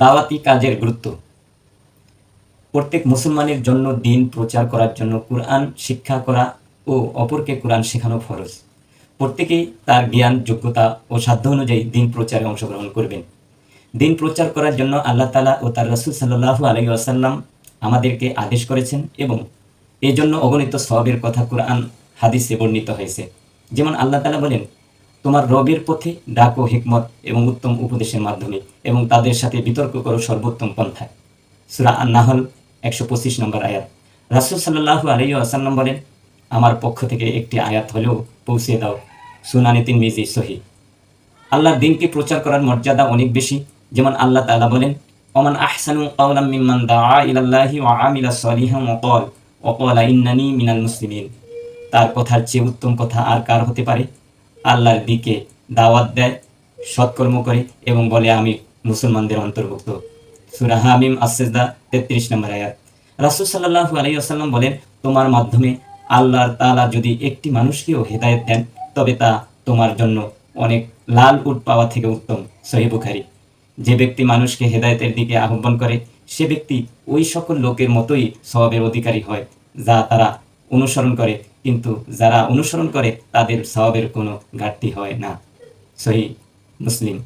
দাওয়াতি কাজের গুরুত্ব। প্রত্যেক মুসলমানের জন্য দিন প্রচার করার জন্য কোরআন শিক্ষা করা ও অপরকে কোরআন শেখানো ফরজ। প্রত্যেকেই তার জ্ঞান, যোগ্যতা ও সাধ্য অনুযায়ী দিন প্রচারে অংশগ্রহণ করবেন। দিন প্রচার করার জন্য আল্লাহ তালা ও তার রসুল সাল্লাহু আলাই আসাল্লাম আমাদেরকে আদেশ করেছেন এবং এই জন্য অগণিত সবের কথা কোরআন, হাদিসে বর্ণিত হয়েছে। যেমন আল্লাহ তালা বলেন তোমার রবের পথে ডাকো হিকমত এবং উত্তম উপদেশের মাধ্যমে এবং তাদের সাথে বিতর্ক করো সর্বোত্তম পন্থায়। সুরা আন নাহল একশো পঁচিশ নম্বর আয়াত। রাসুল সাল্লাহু আলাই আসাল্লাম বলেন, আমার পক্ষ থেকে একটি আয়াত হলেও পৌঁছে দাও। সুনানি তিন মিজি সহি। আল্লাহর দিনকে প্রচার করার মর্যাদা অনেক বেশি। যেমন আল্লাহ তালা বলেন, ওমান আহসানু মিম্মান মিনাল মুসলিমিন। তার কথার চেয়ে উত্তম কথা আর কার হতে পারে? আল্লাহর দিকে দাওয়াত দেয়, সৎকর্ম করে এবং বলে, আমি মুসলমানদের অন্তর্ভুক্ত। সূরা হামিম আসসিজদা 33 নম্বর আয়াত। রাসূল সাল্লাল্লাহু আলাইহি ওয়াসাল্লাম বলেন, তোমার মাধ্যমে আল্লাহর তাআলা যদি একটি মানুষকেও হেদায়েত দেন, তবে তা তোমার জন্য অনেক লাল উট পাওয়া থেকে উত্তম। সহি বুখারি। যে ব্যক্তি মানুষকে হেদায়েতের দিকে আহ্বান করে, সে ব্যক্তি ওই সকল লোকের মতোই স্বভাবের অধিকারী হয়, যা তারা অনুসরণ করে। কিন্তু যারা অনুসরণ করে তাদের স্বভাবের কোনো ঘাটতি হয় না। সহি মুসলিম।